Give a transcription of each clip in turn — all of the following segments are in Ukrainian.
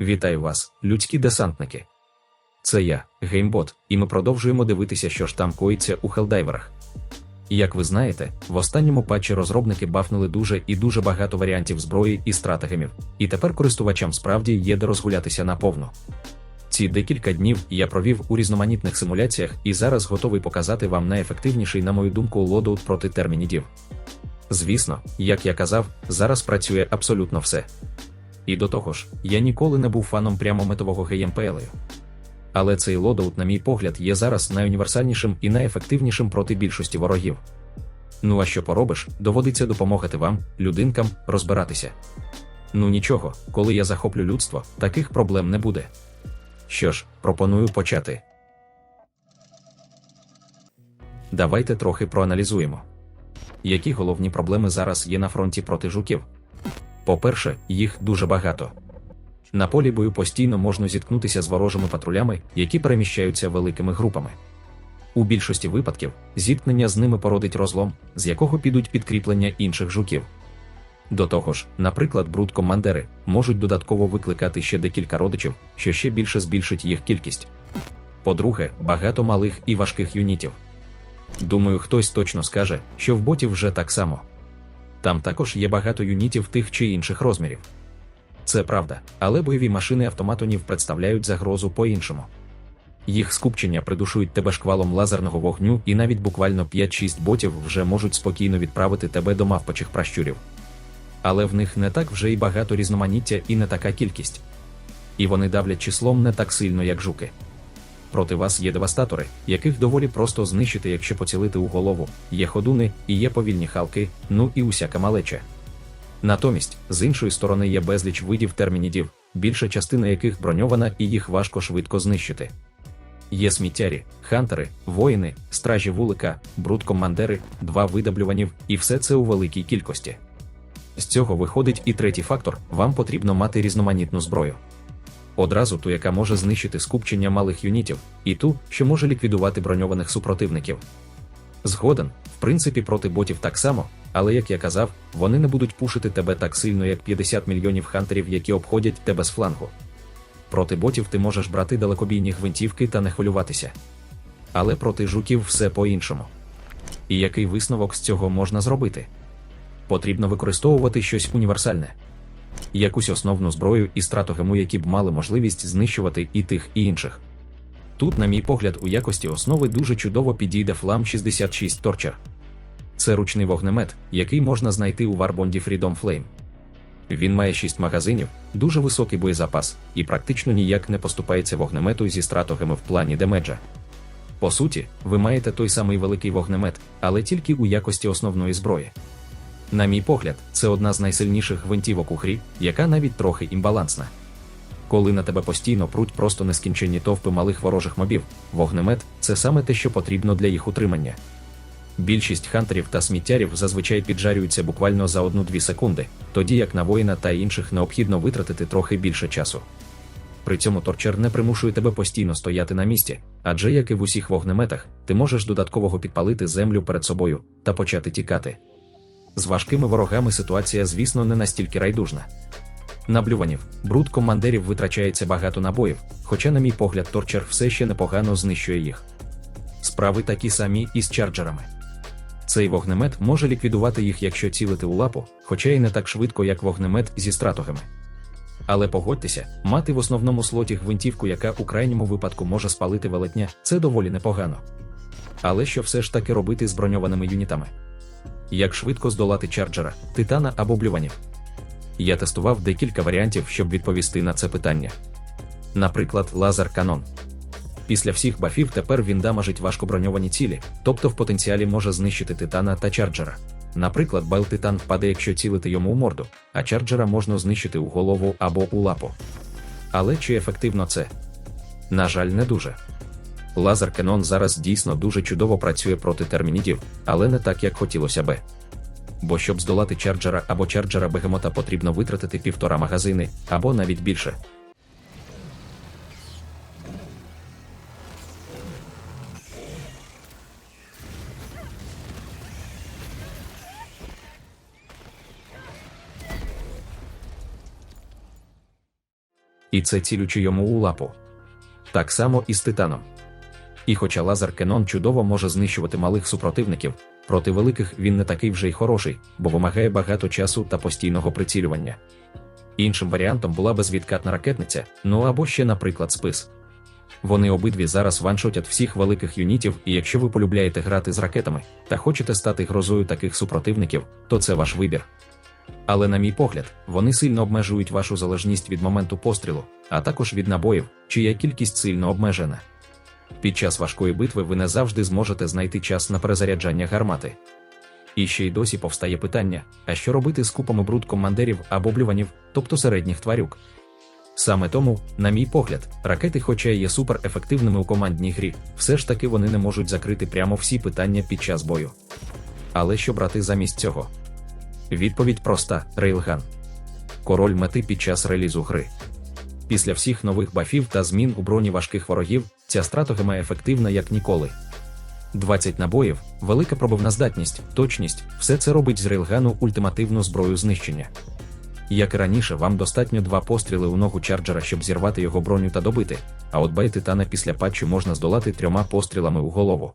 Вітаю вас, людські десантники. Це я, Геймбот, і ми продовжуємо дивитися, що ж там коїться у хелдайверах. Як ви знаєте, в останньому патчі розробники бафнули дуже і дуже багато варіантів зброї і стратегемів, і тепер користувачам справді є де розгулятися наповну. Ці декілька днів я провів у різноманітних симуляціях і зараз готовий показати вам найефективніший, на мою думку, лодаут проти термінідів. Звісно, як я казав, зараз працює абсолютно все. І до того ж, я ніколи не був фаном прямометового геймплею. Але цей лодаут, на мій погляд, є зараз найуніверсальнішим і найефективнішим проти більшості ворогів. Ну а що поробиш, доводиться допомагати вам, людинкам, розбиратися. Ну нічого, коли я захоплю людство, таких проблем не буде. Що ж, пропоную почати. Давайте трохи проаналізуємо. Які головні проблеми зараз є на фронті проти жуків? По-перше, їх дуже багато. На полі бою постійно можна зіткнутися з ворожими патрулями, які переміщаються великими групами. У більшості випадків зіткнення з ними породить розлом, з якого підуть підкріплення інших жуків. До того ж, наприклад, бруд-командери можуть додатково викликати ще декілька родичів, що ще більше збільшить їх кількість. По-друге, багато малих і важких юнітів. Думаю, хтось точно скаже, що в ботів вже так само. Там також є багато юнітів тих чи інших розмірів. Це правда, але бойові машини автоматонів представляють загрозу по-іншому. Їх скупчення придушують тебе шквалом лазерного вогню, і навіть буквально 5-6 ботів вже можуть спокійно відправити тебе до мавпачих пращурів. Але в них не так вже й багато різноманіття і не така кількість. І вони давлять числом не так сильно, як жуки. Проти вас є девастатори, яких доволі просто знищити, якщо поцілити у голову, є ходуни і є повільні халки, ну і усяка малеча. Натомість, з іншої сторони, є безліч видів термінідів, більша частина яких броньована і їх важко швидко знищити. Є сміттярі, хантери, воїни, стражі вулика, брудкомандери, два видаблюванів, і все це у великій кількості. З цього виходить і третій фактор: вам потрібно мати різноманітну зброю. Одразу ту, яка може знищити скупчення малих юнітів, і ту, що може ліквідувати броньованих супротивників. Згоден, в принципі, проти ботів так само, але як я казав, вони не будуть пушити тебе так сильно, як 50 мільйонів хантерів, які обходять тебе з флангу. Проти ботів ти можеш брати далекобійні гвинтівки та не хвилюватися. Але проти жуків все по-іншому. І який висновок з цього можна зробити? Потрібно використовувати щось універсальне. Якусь основну зброю і стратогему, які б мали можливість знищувати і тих, і інших. Тут, на мій погляд, у якості основи дуже чудово підійде Flam 66 Torcher. Це ручний вогнемет, який можна знайти у Warbond Freedom Flame. Він має 6 магазинів, дуже високий боєзапас і практично ніяк не поступається вогнемету зі стратогами в плані демеджа. По суті, ви маєте той самий великий вогнемет, але тільки у якості основної зброї. На мій погляд, це одна з найсильніших гвинтівок у грі, яка навіть трохи імбалансна. Коли на тебе постійно пруть просто нескінченні товпи малих ворожих мобів, вогнемет це саме те, що потрібно для їх утримання. Більшість хантерів та сміттярів зазвичай піджарюються буквально за 1-2 секунди, тоді як на воїна та інших необхідно витратити трохи більше часу. При цьому торчер не примушує тебе постійно стояти на місці, адже як і в усіх вогнеметах, ти можеш додатково підпалити землю перед собою та почати тікати. З важкими ворогами ситуація, звісно, не настільки райдужна. На блюванів, бруд командирів витрачається багато набоїв, хоча, на мій погляд, торчер все ще непогано знищує їх. Справи такі самі і з чарджерами. Цей вогнемет може ліквідувати їх, якщо цілити у лапу, хоча й не так швидко, як вогнемет зі стратогами. Але погодьтеся, мати в основному слоті гвинтівку, яка у крайньому випадку може спалити велетня, це доволі непогано. Але що все ж таки робити з броньованими юнітами? Як швидко здолати чарджера, титана або блюванів? Я тестував декілька варіантів, щоб відповісти на це питання. Наприклад, лазер канон. Після всіх бафів тепер він дамажить важкоброньовані цілі, тобто в потенціалі може знищити титана та чарджера. Наприклад, байл титан впаде, якщо цілити йому у морду, а чарджера можна знищити у голову або у лапу. Але чи ефективно це? На жаль, не дуже. Лазер Кенон зараз дійсно дуже чудово працює проти термінітів, але не так, як хотілося би. Бо щоб здолати чарджера або чарджера бегемота потрібно витратити півтора магазини, або навіть більше. І це цілючи йому у лапу. Так само і з титаном. І хоча лазер Кенон чудово може знищувати малих супротивників, проти великих він не такий вже й хороший, бо вимагає багато часу та постійного прицілювання. Іншим варіантом була безвідкатна ракетниця, ну або ще, наприклад, спис. Вони обидві зараз ваншотять всіх великих юнітів, і якщо ви полюбляєте грати з ракетами та хочете стати грозою таких супротивників, то це ваш вибір. Але, на мій погляд, вони сильно обмежують вашу залежність від моменту пострілу, а також від набоїв, чия кількість сильно обмежена. Під час важкої битви ви не завжди зможете знайти час на перезаряджання гармати. І ще й досі повстає питання: а що робити з купами бруд командирів або блюванів, тобто середніх тварюк? Саме тому, на мій погляд, ракети, хоча є суперефективними у командній грі, все ж таки вони не можуть закрити прямо всі питання під час бою. Але що брати замість цього? Відповідь проста: рейлган. Король мети під час релізу гри. Після всіх нових бафів та змін у броні важких ворогів, ця стратегема ефективна як ніколи. 20 набоїв, велика пробивна здатність, точність все це робить з рейлгану ультимативну зброю знищення. Як і раніше, вам достатньо два постріли у ногу чарджера, щоб зірвати його броню та добити, а от бай титана після патчу можна здолати трьома пострілами у голову.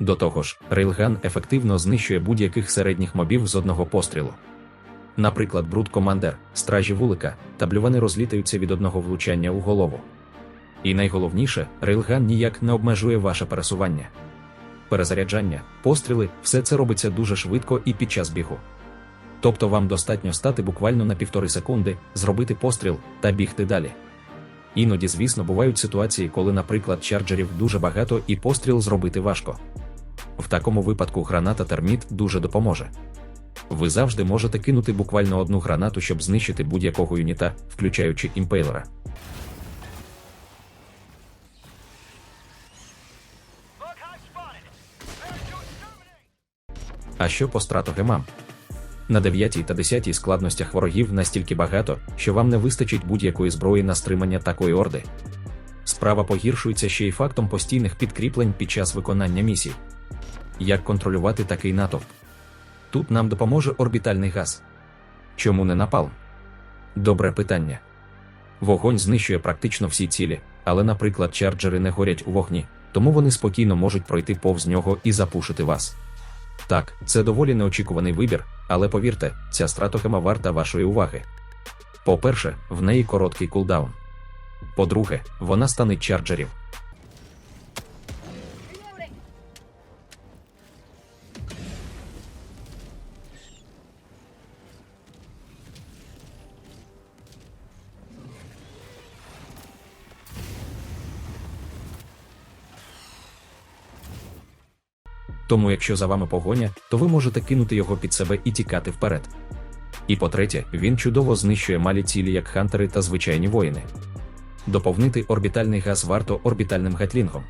До того ж, рейлган ефективно знищує будь-яких середніх мобів з одного пострілу. Наприклад, бруд командер, стражі вулика та блювани розлітаються від одного влучання у голову. І найголовніше, рейлган ніяк не обмежує ваше пересування. Перезаряджання, постріли, все це робиться дуже швидко і під час бігу. Тобто вам достатньо стати буквально на півтори секунди, зробити постріл та бігти далі. Іноді, звісно, бувають ситуації, коли, наприклад, чарджерів дуже багато і постріл зробити важко. В такому випадку граната терміт дуже допоможе. Ви завжди можете кинути буквально одну гранату, щоб знищити будь-якого юніта, включаючи імпейлера. А що по стратогемам? На 9 та 10 складностях ворогів настільки багато, що вам не вистачить будь-якої зброї на стримання такої орди. Справа погіршується ще й фактом постійних підкріплень під час виконання місій. Як контролювати такий натовп? Тут нам допоможе орбітальний газ. Чому не напалм? Добре питання. Вогонь знищує практично всі цілі, але, наприклад, чарджери не горять у вогні, тому вони спокійно можуть пройти повз нього і запушити вас. Так, це доволі неочікуваний вибір, але повірте, ця стратогема варта вашої уваги. По-перше, в неї короткий кулдаун. По-друге, вона стане чарджерів. Тому, якщо за вами погоня, то ви можете кинути його під себе і тікати вперед. І по-третє, він чудово знищує малі цілі як хантери та звичайні воїни. Доповнити орбітальний газ варто орбітальним гатлінгом.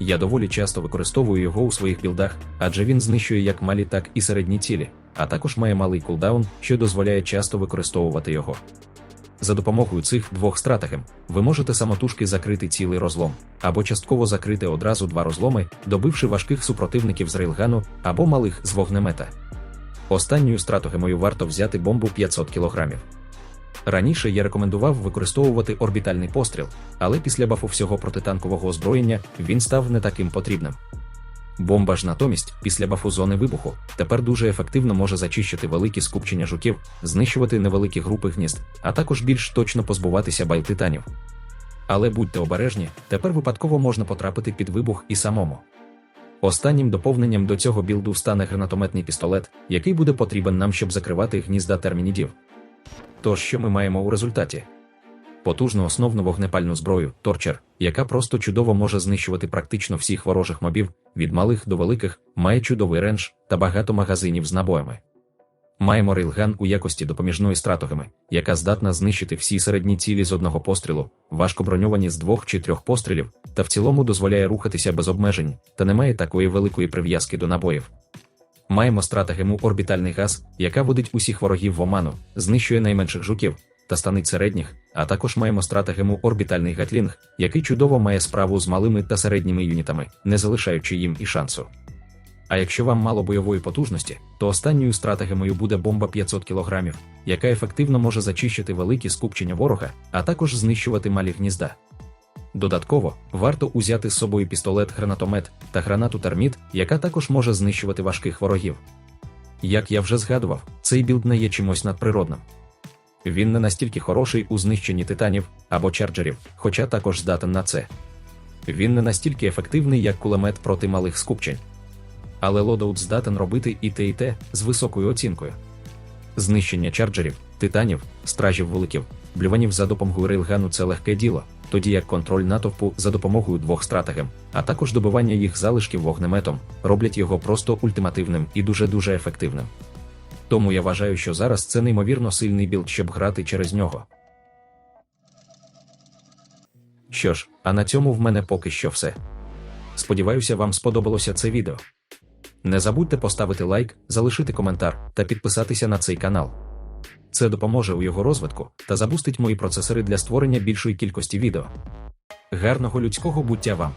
Я доволі часто використовую його у своїх білдах, адже він знищує як малі, так і середні цілі, а також має малий кулдаун, що дозволяє часто використовувати його. За допомогою цих двох стратегем ви можете самотужки закрити цілий розлом, або частково закрити одразу два розломи, добивши важких супротивників з рейлгану або малих з вогнемета. Останньою стратегемою варто взяти бомбу 500 кг. Раніше я рекомендував використовувати орбітальний постріл, але після бафу всього протитанкового озброєння він став не таким потрібним. Бомба ж натомість, після бафу зони вибуху, тепер дуже ефективно може зачищити великі скупчення жуків, знищувати невеликі групи гнізд, а також більш точно позбуватися байтитанів. Але будьте обережні, тепер випадково можна потрапити під вибух і самому. Останнім доповненням до цього білду стане гранатометний пістолет, який буде потрібен нам, щоб закривати гнізда термінідів. Тож, що ми маємо у результаті? Потужну основну вогнепальну зброю, торчер, яка просто чудово може знищувати практично всіх ворожих мобів, від малих до великих, має чудовий ренж та багато магазинів з набоями. Маємо рейлган у якості допоміжної стратогеми, яка здатна знищити всі середні цілі з одного пострілу, важко броньовані з двох чи трьох пострілів, та в цілому дозволяє рухатися без обмежень, та не має такої великої прив'язки до набоїв. Маємо стратегему орбітальний газ, яка водить усіх ворогів в оману, знищує найменших жуків та станить середніх, а також маємо стратегему орбітальний гатлінг, який чудово має справу з малими та середніми юнітами, не залишаючи їм і шансу. А якщо вам мало бойової потужності, то останньою стратегемою буде бомба 500 кг, яка ефективно може зачищити великі скупчення ворога, а також знищувати малі гнізда. Додатково, варто узяти з собою пістолет-гранатомет та гранату терміт, яка також може знищувати важких ворогів. Як я вже згадував, цей білд не є чимось надприродним. Він не настільки хороший у знищенні титанів або чарджерів, хоча також здатен на це. Він не настільки ефективний, як кулемет проти малих скупчень. Але лодаут здатен робити і те, і те з високою оцінкою. Знищення чарджерів, титанів, стражів вуликів, блюванів за допомогою рейлгану це легке діло, тоді як контроль натовпу за допомогою двох стратегем, а також добивання їх залишків вогнеметом, роблять його просто ультимативним і дуже-дуже ефективним. Тому я вважаю, що зараз це неймовірно сильний білд, щоб грати через нього. Що ж, а на цьому в мене поки що все. Сподіваюся, вам сподобалося це відео. Не забудьте поставити лайк, залишити коментар та підписатися на цей канал. Це допоможе у його розвитку та забустить мої процесори для створення більшої кількості відео. Гарного людського буття вам!